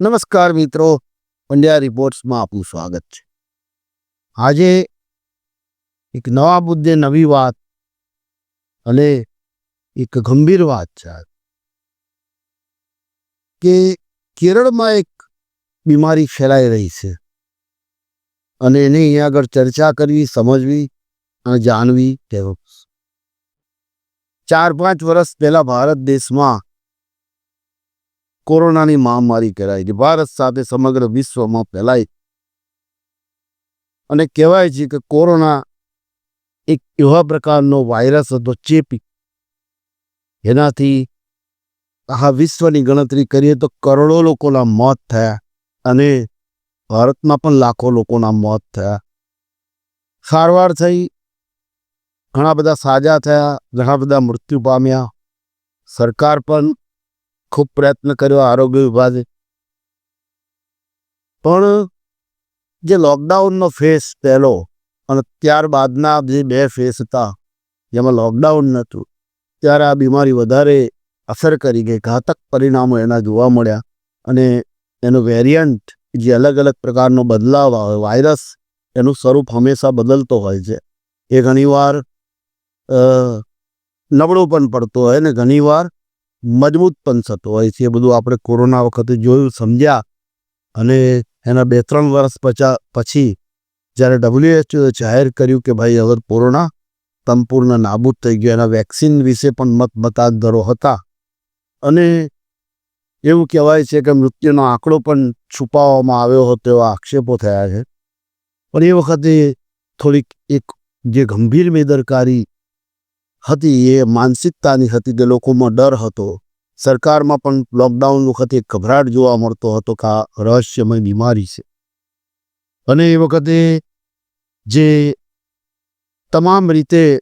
નમસ્કાર મિત્રો, પંડ્યા રિપોર્ટ્સમાં આપનું સ્વાગત છે. આજે એક નવા મુદ્દે નવી વાત અને એક ગંભીર વાત છે કે કેરળમાં એક બીમારી ફેલાઈ રહી છે અને એની અહીંયા આગળ ચર્ચા કરવી, સમજવી અને જાણવી તેઓ ચાર પાંચ વર્ષ પહેલા ભારત દેશમાં કોરોનાની મહામારી કરાઈ હતી ભારત સાથે સમગ્ર વિશ્વમાં ફેલાઈ. અને કહેવાય છે કે કોરોના એક એવા પ્રકારનો વાયરસ હતો ચેપી. એનાથી આખા વિશ્વની ગણતરી કરીએ તો કરોડો લોકોના મોત થયા અને ભારતમાં પણ લાખો લોકોના મોત થયા. સારવાર થઈ. ઘણા બધા સાજા થયા, ઘણા બધા મૃત્યુ પામ્યા. સરકાર પણ ખૂબ પ્રયત્ન કર્યો આરોગ્ય વિભાગે. પણ જે લોકડાઉનનો ફેસ પહેલો અને ત્યારબાદના જે બે ફેસ હતા, જેમાં લોકડાઉન નહોતું, ત્યારે આ બીમારી વધારે અસર કરી ગઈ. ઘાતક પરિણામો એના જોવા મળ્યા અને એનો વેરિયન્ટ જે અલગ અલગ પ્રકારનો બદલાવ આવે વાયરસ એનું સ્વરૂપ હંમેશા બદલતો હોય છે. એ ઘણીવાર નબળો પણ પડતો હોય ને ઘણીવાર મજબૂત પણ થતો હોય છે. એ બધું આપણે કોરોના વખતે જોયું, સમજ્યા અને એના બે ત્રણ વર્ષ પચા, પછી જ્યારે ડબ્લ્યુએચઓએ જાહેર કર્યું કે ભાઈ હવે કોરોના સંપૂર્ણ નાબૂદ થઈ ગયો. એના વેક્સિન વિશે પણ મત મતાંતરો હતા. અને એવું કહેવાય છે કે મૃત્યુનો આંકડો પણ છુપાવવામાં આવ્યો હતો એવા આક્ષેપો થયા છે. પણ એ વખતે થોડીક એક જે ગંભીર બેદરકારી હતી, એ માનસિકતાની હતી કે લોકોમાં ડર હતો. સરકારમાં પણ લોકડાઉન વખતે ગભરાટ જોવા મળતો હતો કે આ રહસ્યમય બીમારી છે. અને એ વખતે જે તમામ રીતે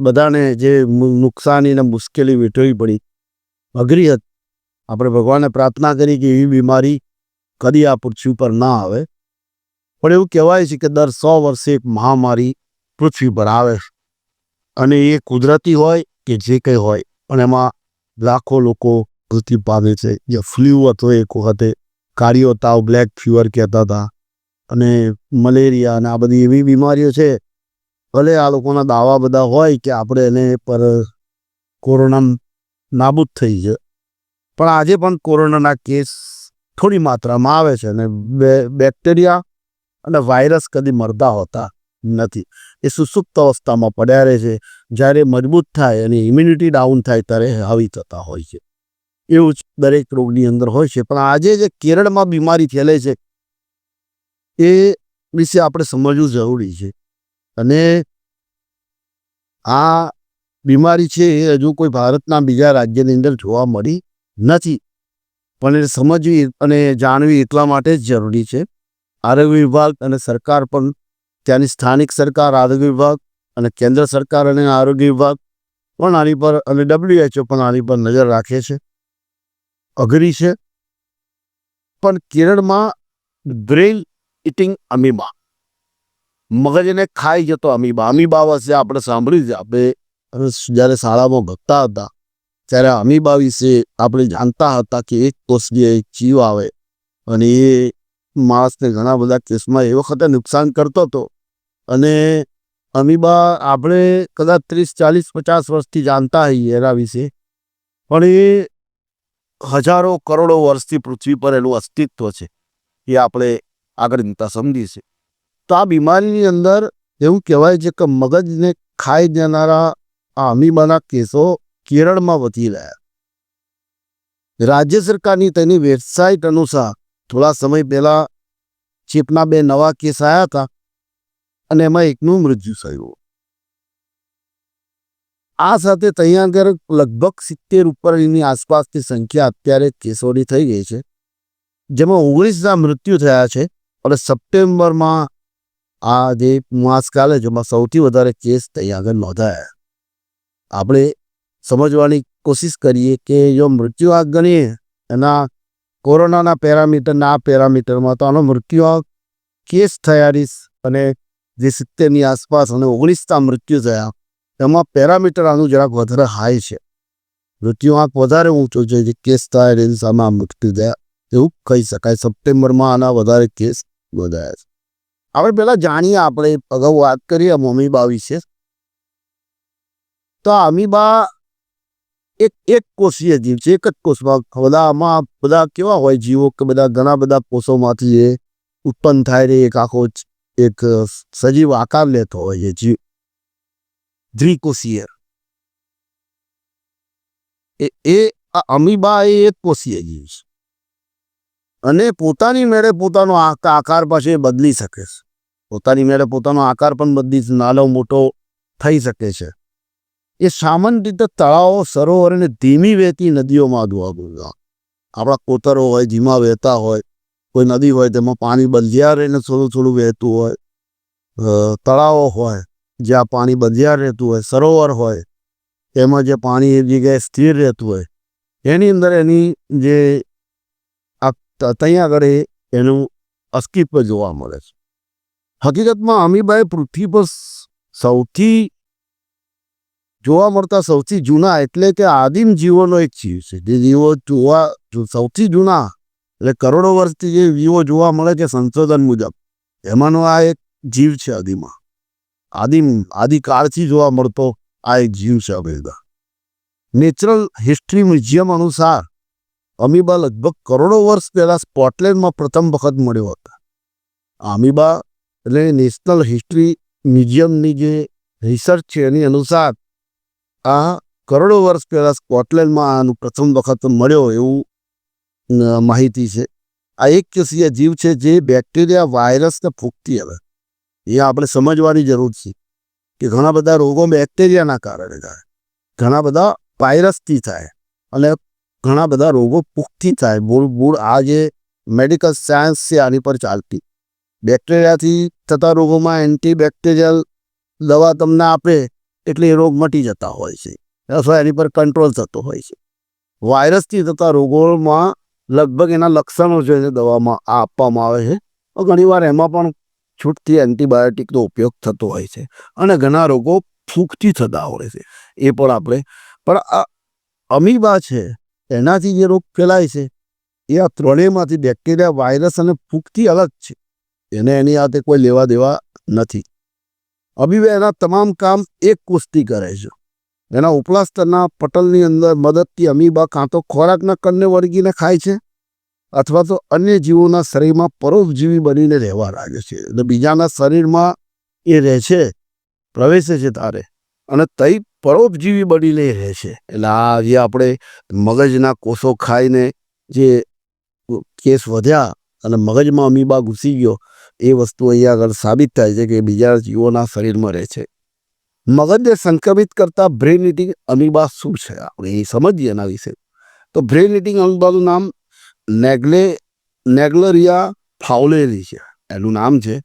બધાને જે નુકસાની અને મુશ્કેલી વેઠવી પડી, અઘરી હતી. આપણે ભગવાનને પ્રાર્થના કરી કે એવી બીમારી કદી આ પૃથ્વી પર ના આવે. પણ એવું કહેવાય છે કે દર સો વર્ષે એક મહામારી પૃથ્વી પર આવે છે. અને એ કુદરતી હોય કે જે કંઈ હોય. પણ એમાં લાખો લોકો મૃત્યુ પામે છે. જે ફ્લૂ હતો એક વખતે. કાળીઓ તાવ બ્લેક ફીવર કહેતા હતા. અને મલેરિયા અને આ બધી એવી બીમારીઓ છે. ભલે આ લોકોના દાવા બધા હોય કે આપણે એને પર કોરોના નાબૂદ થઈ છે. પણ આજે પણ કોરોનાના કેસ થોડી માત્રામાં આવે છે. અને બેક્ટેરિયા અને વાયરસ કદી મરતા હોતા નથી. એ સુસુપ્ત અવસ્થામાં પડ્યા રહે છે. જ્યારે મજબૂત થાય અને ઇમ્યુનિટી ડાઉન થાય ત્યારે હાવી થતા હોય છે. એવું જ દરેક રોગની અંદર હોય છે. પણ આજે જે કેરળમાં બીમારી ફેલે છે, એ વિશે આપણે સમજવું જરૂરી છે. અને આ બીમારી છે એ હજુ કોઈ ભારતના બીજા રાજ્યની અંદર જોવા મળી નથી. પણ એ સમજવી અને જાણવી એટલા માટે જ જરૂરી છે. આરોગ્ય વિભાગ અને સરકાર પણ ત્યાંની સ્થાનિક સરકાર, આરોગ્ય વિભાગ અને કેન્દ્ર સરકાર અને આરોગ્ય વિભાગ પણ આની પર અને ડબ્લ્યુએચઓ પણ આની પર નજર રાખે છે. અઘરી છે. પણ કેરળમાં બ્રેઇન ઇટિંગ અમીબા. મગજને ખાઈ જતો અમીબા. અમીબા વિશે આપણે સાંભળ્યું છે. આપણે જ્યારે શાળામાં ભણતા હતા, ત્યારે અમીબા વિશે આપણે જાણતા હતા કે એક કોષીય જે જીવ આવે અને એ માણસને ઘણા બધા કેસમાં એ વખતે નુકસાન કરતો હતો. અને અમીબા આપણે કદાચ ત્રીસ, ચાલીસ, પચાસ વર્ષથી જાણતા હોઈએ એના વિશે. પણ એ હજારો કરોડો વર્ષથી પૃથ્વી પર એનું અસ્તિત્વ છે. એ આપણે આગળ જતા સમજીએ છીએ. તો આ બીમારીની અંદર એવું કહેવાય છે કે મગજને ખાઈ જનારા આ અમીબાના કેસો કેરળમાં વધી રહ્યા. રાજ્ય સરકારની તેની વેબસાઇટ અનુસાર થોડા સમય પહેલાં ચેપના બે નવા કેસ આવ્યા હતા. અને એમાં એકનું મૃત્યુ થયું. આ સાથે ત્યાં આગળ લગભગ સિત્તેર ઉપરની આસપાસની સંખ્યા અત્યારે કેસોની થઈ ગઈ છે. જેમાં ઓગણીસના મૃત્યુ થયા છે અને સપ્ટેમ્બરમાં આ જે માસકાલે જેમાં સૌથી વધારે કેસ ત્યાં આગળ નોંધાયા. આપણે સમજવાની કોશિશ કરીએ કે જો મૃત્યુ આંક ગણીએ, એના કોરોનાના પેરામીટરના, આ પેરામીટરમાં તો આનો મૃત્યુ આંક, કેસ થયાની અને જે સિત્તેરની આસપાસ અને ઓગણીસના મૃત્યુ થયા, તેમાં પેરામીટર આનું જરાક વધારે હાઈ છે. મૃત્યુ આંક વધારે ઊંચો છે, જે કેસ થાય એની સામે આ મૃત્યુ થયા. એવું કહી શકાય. સપ્ટેમ્બરમાં આના વધારે કેસ નોંધાયા છે. આપણે પહેલાં જાણીએ, આપણે અગાઉ વાત કરીએ અમીબા વિશે. તો અમીબા એક એક કોષીય જીવ છે, એક જ કોષમાં. બધા આમાં, બધા કેવા હોય, જીવો કે બધા ઘણા બધા કોષોમાંથી એ ઉત્પન્ન થાય રે એક આખો એક સજીવ આકાર લેતો હોય છે દ્વિકોષીય. એ આ અમીબા એ એક કોષીય જીવ છે. અને પોતાની મેળે પોતાનો આકાર પાછો બદલી શકે છે. પોતાની મેળે પોતાનો આકાર પણ બદલી નાનો મોટો થઈ શકે છે. એ સામાન્ય રીતે તળાવો, સરોવર અને ધીમી વહેતી નદીઓમાં જોવા મળે આપણા કોતરો હોય ધીમા વહેતા હોય કોઈ નદી હોય તેમાં પાણી બંધિયા રહીને થોડું થોડું વહેતું હોય તળાવો હોય, જ્યાં પાણી બંધિયા રહેતું હોય, સરોવર હોય, એમાં જે પાણી એક જગ્યાએ સ્થિર રહેતું હોય, એની અંદર એની જે ત્યાં આગળ એ એનું અસ્તિત્વ જોવા મળે છે. હકીકતમાં અમીબાએ પૃથ્વી પર સૌથી જોવા મળતા સૌથી જૂના એટલે કે આદિમ જીવોનો એક જીવ છે. જે જીવો જોવા સૌથી જૂના એટલે કરોડો વર્ષથી જે જીવો જોવા મળે છે સંશોધન મુજબ, એમાંનો આ એક જીવ છે આદિમાં. આદિમ આદિકાળથી જોવા મળતો આ એક જીવ છે અમેરિકા નેચરલ હિસ્ટ્રી મ્યુઝિયમ અનુસાર, અમીબા લગભગ કરોડો વર્ષ પહેલાં સ્કોટલેન્ડમાં પ્રથમ વખત મળ્યો હતો. અમીબા એટલે નેશનલ હિસ્ટ્રી મ્યુઝિયમની જે રિસર્ચ છે એની અનુસાર, આ કરોડો વર્ષ પહેલાં સ્કોટલેન્ડમાં આનું પ્રથમ વખત મળ્યો એવું માહિતી છે. આ એક કેસીય જીવ છે જે બેક્ટેરિયા વાયરસને ફૂંકતી હવે. એ આપણે સમજવાની જરૂર છે કે ઘણા બધા રોગો બેક્ટેરિયાના કારણે થાય. ઘણા બધા વાયરસથી થાય અને ઘણા બધા રોગો પુખ્તી થાય. મૂળ મૂળ આ જે મેડિકલ સાયન્સ છે આની પર ચાલતી. બેક્ટેરિયાથી થતા રોગોમાં એન્ટીબેક્ટેરિયલ દવા તમને આપે એટલે એ રોગ મટી જતા હોય છે. અથવા એની પર કંટ્રોલ થતો હોય છે. વાયરસથી થતા રોગોમાં લગભગ એના લક્ષણો છે દવામાં આ આપવામાં આવે છે. તો ઘણીવાર એમાં પણ છૂટથી એન્ટીબાયોટિકનો ઉપયોગ થતો હોય છે અને ઘણા રોગો ફૂગથી થતા હોય છે. એ પણ આપણે, પણ આ અમીબા છે, એનાથી જે રોગ ફેલાય છે, એ આ ત્રણેયમાંથી બેક્ટેરિયા, વાયરસ અને ફૂગથી અલગ છે. એને એની સાથે કોઈ લેવા દેવા નથી. અમીબા એના તમામ કામ એક કુસ્તી કરે છે. એના ઉપલા સ્તરના પટલની અંદર મદદથી અમીબા કાં તો ખોરાકના કણને વળગીને ખાય છે અથવા તો અન્ય જીવોના શરીરમાં પરોપજીવી બનીને રહેવા લાગે છે એટલે બીજાના શરીરમાં એ રહે છે, પ્રવેશે છે તારે અને તઈ પરોપજીવી બનીને રહે છે. એટલે આ જે આપણે મગજના કોષો ખાઈને જે કેસ વધ્યા અને મગજમાં અમીબા ઘૂસી ગયો, એ વસ્તુ અહીંયા આગળ સાબિત થાય છે કે બીજા જીવોના શરીરમાં રહે છે. મગજને સંક્રમિત કરતા બ્રેન ઇટિંગ અમીબા શું છે? આપણે એ સમજીએ એના વિશે. તો બ્રેન ઇટિંગ અમીબાનું નામ નેગ્લે, નેગ્લરિયા ફાઉલેરી છે. એનું નામ છે.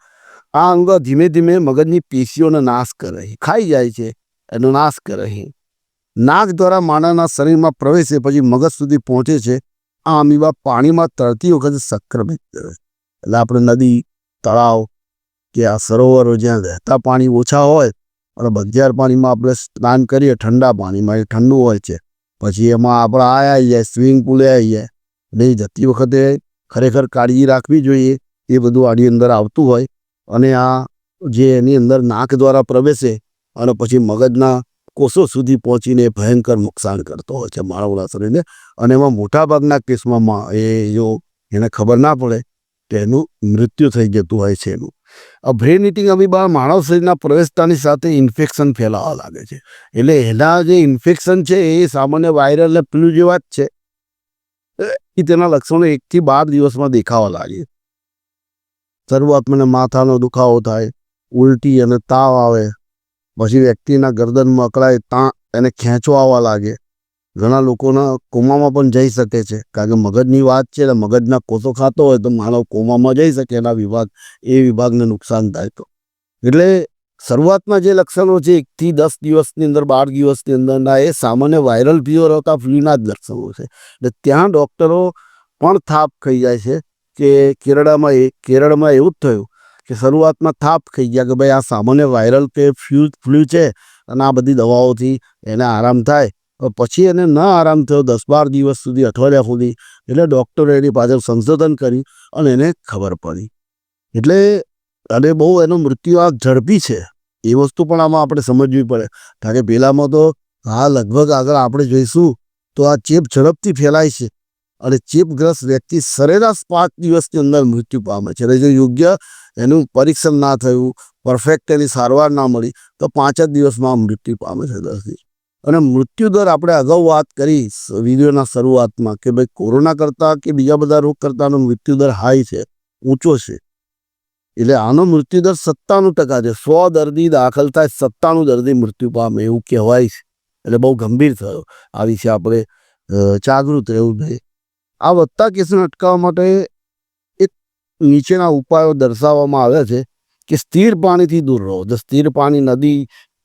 આ અંગ ધીમે ધીમે મગજની પેશીઓનો નાશ કરે છે. ખાઈ જાય છે. એનો નાશ કરે છે. નાક દ્વારા માનવના શરીરમાં પ્રવેશે પછી મગજ સુધી પહોંચે છે. આ અમીબા પાણીમાં તરતી વખતે સંક્રમિત કરે એટલે આપણે નદી, તળાવ કે આ સરોવરો જ્યાં વહેતા પાણી ઓછા હોય અને બંધિયાર પાણીમાં આપણે સ્નાન કરીએ, ઠંડા પાણીમાં, એ ઠંડુ હોય છે. પછી એમાં આપણે આ આવી જાય, સ્વિમિંગ પુલે આવી જાય. એટલે જતી વખતે ખરેખર કાળજી રાખવી જોઈએ, એ બધું આની અંદર આવતું હોય. અને આ જે એની અંદર નાક દ્વારા પ્રવેશે, અને પછી મગજના કોષો સુધી પહોંચીને ભયંકર નુકસાન કરતો હોય છે માનવના શરીરને. અને એમાં મોટાભાગના કેસમાં એ જો એને ખબર ના પડે તેનું મૃત્યુ થઈ જતું હોય છે એનું. ઇટિંગ અમીબા માનવ શરીરના પ્રવેશતાની સાથે ઇન્ફેક્શન ફેલાવા લાગે છે. એટલે એના જે ઇન્ફેક્શન છે એ સામાન્ય વાયરલ ફ્લુ જેવા જ છે. એ તેના લક્ષણો એકથી બાર દિવસમાં દેખાવા લાગે. શરૂઆત મને માથાનો દુખાવો થાય, ઉલટી અને તાવ આવે, પછી વ્યક્તિના ગરદનમાં અકળાય ત્યાં એને ખેંચો આવવા લાગે. ઘણા લોકોના કોમામાં પણ જઈ શકે છે. કારણ કે મગજની વાત છે ને મગજના કોષો ખાતો હોય તો માનવ કોમામાં જઈ શકે, એના વિભાગ, એ વિભાગને નુકસાન થાય તો. એટલે શરૂઆતમાં જે લક્ષણો છે, એકથી દસ દિવસની અંદર, બાર દિવસની અંદરના, એ સામાન્ય વાયરલ ફીવર હતા ફ્લૂના જ લક્ષણો છે. એટલે ત્યાં ડૉક્ટરો પણ થાપ ખાઈ જાય છે કે કેરળમાં એ, કેરળમાં એવું જ થયું કે શરૂઆતમાં થાપ ખાઈ ગયા કે ભાઈ આ સામાન્ય વાયરલ કે ફ્લૂ ફ્લૂ છે અને આ બધી દવાઓથી એને આરામ થાય પછી એને ન આરામ થયો દસ બાર દિવસ સુધી અઠવાડિયા સુધી એટલે ડૉક્ટરે એની પાછળ સંશોધન કરી અને એને ખબર પડી. એટલે અને બહુ એનો આ ઝડપી છે. એ વસ્તુ પણ આમાં આપણે સમજવી પડે. કારણ કે પહેલાંમાં તો હા લગભગ આગળ આપણે જોઈશું તો આ ચેપ ઝડપથી ફેલાય છે. અને ચેપગ્રસ્ત વ્યક્તિ સરેરાશ પાંચ દિવસની અંદર મૃત્યુ પામે છે. અને જો યોગ્ય એનું પરીક્ષણ ના થયું પરફેક્ટ એની સારવાર ના મળી, તો પાંચ જ દિવસમાં મૃત્યુ પામે છે દર્દી અને મૃત્યુદર આપણે અગાઉ વાત કરી વિડીયોના શરૂઆતમાં કે ભાઈ કોરોના કરતાં કે બીજા બધા રોગ કરતાંનો મૃત્યુદર હાઈ છે, ઊંચો છે. એટલે આનો મૃત્યુદર સત્તાનું ટકા છે. સો દર્દી દાખલ થાય, સત્તાણું દર્દી મૃત્યુ પામે એવું કહેવાય છે. એટલે બહુ ગંભીર થયો. આ વિશે આપણે જાગૃત રહેવું જોઈએ. આ વધતા કેસને અટકાવવા માટે એક નીચેના ઉપાયો દર્શાવવામાં આવ્યા છે કે સ્થિર પાણીથી દૂર રહો. જો સ્થિર પાણી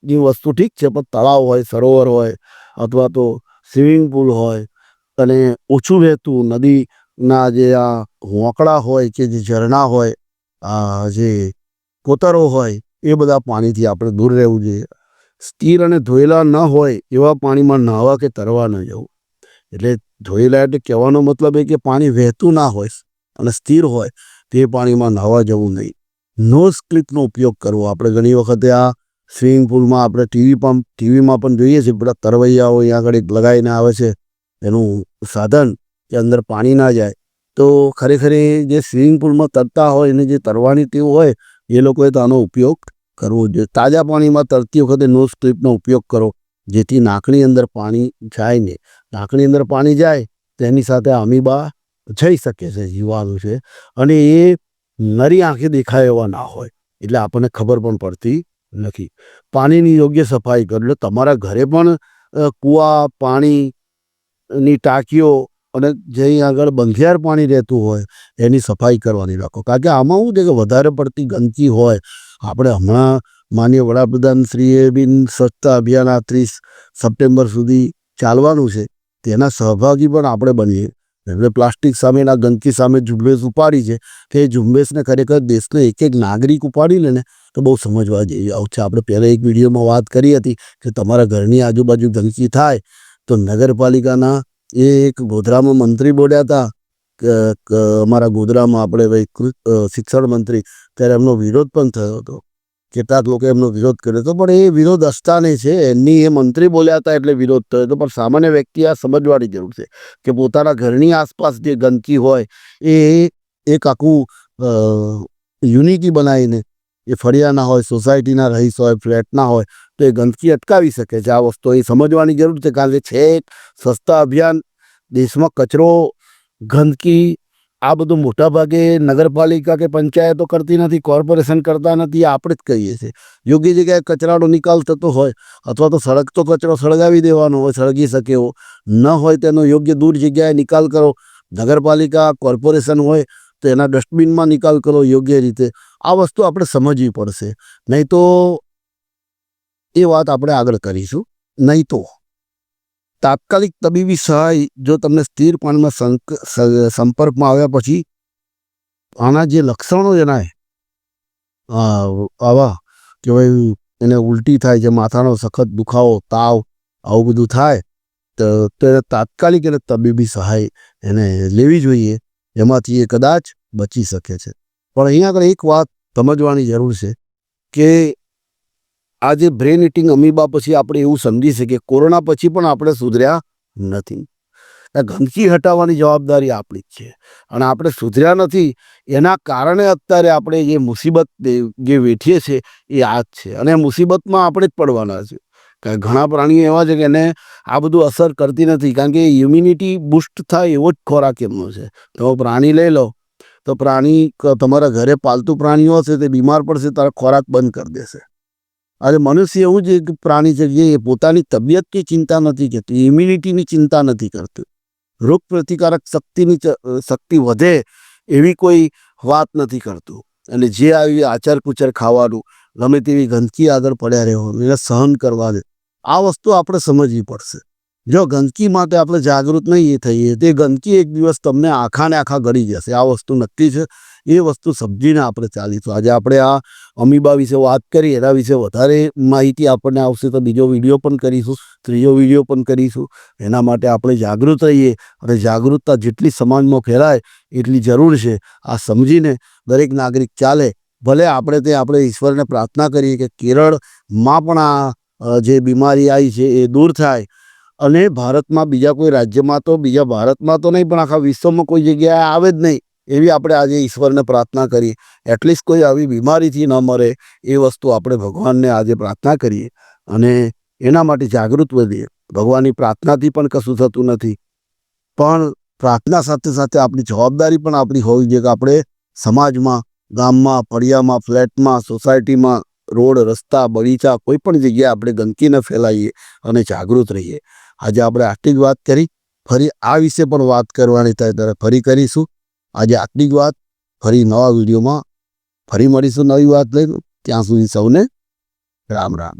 નદીની વસ્તુ ઠીક છે, પણ તળાવ હોય, સરોવર હોય, અથવા તો સ્વિમિંગ પુલ હોય, અને ઓછું વહેતું નદીના જે આ હોંકળા હોય કે જે ઝરણા હોય, આ જે કોતરો હોય, એ બધા પાણીથી આપણે દૂર રહેવું જોઈએ. સ્થિર અને ધોયેલા ન હોય એવા પાણીમાં નાહવા કે તરવા ન જવું. એટલે ધોયેલા એટલે કહેવાનો મતલબ એ કે પાણી વહેતું ના હોય અને સ્થિર હોય તે પાણીમાં નાહવા જવું નહીં. નોઝ ક્લિપનો ઉપયોગ કરવો. આપણે ઘણી વખતે આ સ્વિમિંગ પુલમાં આપણે ટીવી પણ ટીવીમાં પણ જોઈએ છીએ. બધા તરવૈયાઓ અહીંયા આગળ એક લગાવીને આવે છે. એનું સાધન કે અંદર પાણી ના જાય. તો ખરેખર જે સ્વિમિંગ પુલમાં તરતા હોય અને જે તરવાની ટેવ હોય, એ લોકોએ તો આનો ઉપયોગ કરવો જોઈએ. તાજા પાણીમાં તરતી વખતે નોઝ ક્લિપનો ઉપયોગ કરો, જેથી નાકની અંદર પાણી જાય નહીં. નાકની અંદર પાણી જાય, તેની સાથે અમીબા જઈ શકે છે, જીવાણુ છે. અને એ નરી આંખે દેખાય એવા ના હોય. એટલે આપણને ખબર પણ પડતી નથી. પાણીની યોગ્ય સફાઈ કરો. એટલે તમારા ઘરે પણ કૂવા, પાણીની ટાંકીઓ અને જ્યાં આગળ બંધિયાર પાણી રહેતું હોય, એની સફાઈ કરવાની રાખો. કારણ કે આમાં શું છે કે વધારે પડતી ગંદકી હોય. આપણે હમણાં માન્ય વડાપ્રધાન શ્રીએ બિન સ્વચ્છતા અભિયાન આ ત્રીસ સપ્ટેમ્બર સુધી ચાલવાનું છે. તેના સહભાગી પણ આપણે બનીએ. એટલે પ્લાસ્ટિક સામેના ગંદકી સામે ઝુંબેશ ઉપાડી છે, તે ઝુંબેશને ખરેખર દેશનો એક એક નાગરિક ઉપાડી લે ને તો બહુ સમજવા જેવી છે. આપણે પહેલાં એક વિડીયોમાં વાત કરી હતી કે તમારા ઘરની આજુબાજુ ગંદકી થાય તો નગરપાલિકાના એ એક ગોધરામાં મંત્રી બોલ્યા હતા અમારા ગોધરામાં આપણે શિક્ષણ મંત્રી, ત્યારે એમનો વિરોધ પણ થયો હતો. કેટલાક લોકો એમનો વિરોધ કર્યો હતો પણ એ વિરોધ અસ્થાને છે. એમની એ મંત્રી બોલ્યા હતા એટલે વિરોધ થયો હતો. પણ સામાન્ય વ્યક્તિ આ સમજવાની જરૂર છે કે પોતાના ઘરની આસપાસ જે ગંદકી હોય, એ એક આખું યુનિટી બનાવીને, એ ફળિયાના હોય, સોસાયટીના રહીશ હોય, ફ્લેટના હોય, તો એ ગંદકી અટકાવી શકે છે. આ વસ્તુ એ સમજવાની જરૂર છે કારણ કે છે એક સસ્તા અભિયાન દેશમાં કચરો ગંદકી આ બધું મોટાભાગે નગરપાલિકા કે પંચાયતો કરતી નથી, કોર્પોરેશન કરતા નથી આપણે જ કહીએ છીએ. યોગ્ય જગ્યાએ કચરાનો નિકાલ થતો હોય અથવા તો સળગતો કચરો સળગાવી દેવાનો હોય, સળગી શકે એવો. ન હોય તેનો યોગ્ય દૂર જગ્યાએ નિકાલ કરો. નગરપાલિકા, કોર્પોરેશન હોય તો એના ડસ્ટબિનમાં નિકાલ કરો યોગ્ય રીતે. આ વસ્તુ આપણે સમજવી પડશે. નહીં તો એ વાત આપણે આગળ કરીશું. નહીં તો તાત્કાલિક તબીબી સહાય જો તમને સ્થિર સંક- સંપર્કમાં આવ્યા પછી આના જે લક્ષણો એના આવા કે ભાઈ એને ઉલટી થાય છે, માથાનો સખત દુખાવો, તાવ, આવું બધું થાય તો એને તાત્કાલિક એને તબીબી સહાય એને લેવી જોઈએ. એમાંથી એ કદાચ બચી શકે છે. પણ અહીંયા આગળ એક વાત સમજવાની જરૂર છે કે આ જે બ્રેન ઇટિંગ અમીબા પછી આપણે એવું સમજી શકીએ, કોરોના પછી પણ આપણે સુધર્યા નથી. ગંદકી હટાવવાની જવાબદારી આપણી જ છે. અને આપણે સુધર્યા નથી, એના કારણે અત્યારે આપણે જે મુસીબત જે- વેઠીએ છીએ, એ આ જ છે. અને મુસીબતમાં આપણે જ પડવાના છે. ઘણા પ્રાણીઓ એવા છે કે એને આ બધું અસર કરતી નથી. કારણ કે ઇમ્યુનિટી બુસ્ટ થાય એવો જ ખોરાક એમનો છે. તો પ્રાણી લઈ લો. તો પ્રાણી તમારા ઘરે પાલતુ પ્રાણીઓ હશે તે બીમાર પડશે, તારા ખોરાક બંધ કરી દેશે. આજે મનુષ્ય એવું જ એક પ્રાણી છે જે પોતાની તબિયતની ચિંતા નથી કરતી ઇમ્યુનિટીની ચિંતા નથી કરતું. રોગ પ્રતિકારક શક્તિની શક્તિ વધે એવી કોઈ વાત નથી કરતું. અને જે આવી આચાર કુચર ખાવાનું, ગમે તેવી ગંદકી આગળ પડ્યા રહેવાનું એને સહન કરવા દે. આ વસ્તુ આપણે સમજવી પડશે. જો ગંદકી માટે આપણે જાગૃત નહીં થઈએ, તે ગંદકી એક દિવસ તમને આખાને આખા ગળી જશે. આ વસ્તુ નક્કી છે. એ વસ્તુ સમજીને આપણે ચાલીશું. આજે આપણે આ અમીબા વિશે વાત કરી, એના વિશે વધારે માહિતી આપણને આવશે તો બીજો વીડિયો પણ કરીશું, ત્રીજો વીડિયો પણ કરીશું. એના માટે આપણે જાગૃત રહીએ અને જાગૃતતા જેટલી સમાજમાં ફેલાય એટલી જરૂર છે. આ સમજીને દરેક નાગરિક ચાલે. ભલે આપણે તે આપણે ઈશ્વરને પ્રાર્થના કરીએ કે કેરળમાં પણ આ જે બીમારી આવી છે એ દૂર થાય. અને ભારતમાં બીજા કોઈ રાજ્યમાં તો, બીજા ભારતમાં તો નહીં, પણ આખા વિશ્વમાં કોઈ જગ્યાએ આવે જ નહીં. એવી આપણે આજે ઈશ્વરને પ્રાર્થના કરીએ. એટલીસ્ટ કોઈ આવી બીમારીથી ન મરે એ વસ્તુ આપણે ભગવાનને આજે પ્રાર્થના કરીએ. અને એના માટે જાગૃત વધીએ. ભગવાનની પ્રાર્થનાથી પણ કશું થતું નથી. પણ પ્રાર્થના સાથે સાથે આપણી જવાબદારી પણ આપણી હોવી જોઈએ કે આપણે સમાજમાં, ગામમાં, ફળિયામાં, ફ્લેટમાં, સોસાયટીમાં, રોડ, રસ્તા, બગીચા, કોઈ પણ જગ્યાએ આપણે ગંદકી ન ફેલાવીએ અને જાગૃત રહીએ. આજે આપણે આટલી જ વાત કરી. ફરી આ વિશે પણ વાત કરવાની થાય ફરી કરીશું. આજે આટલી જ વાત, ફરી નવા વિડીયોમાં ફરી મળીશું નવી વાત લઈને. ત્યાં સુધી સૌને રામ રામ.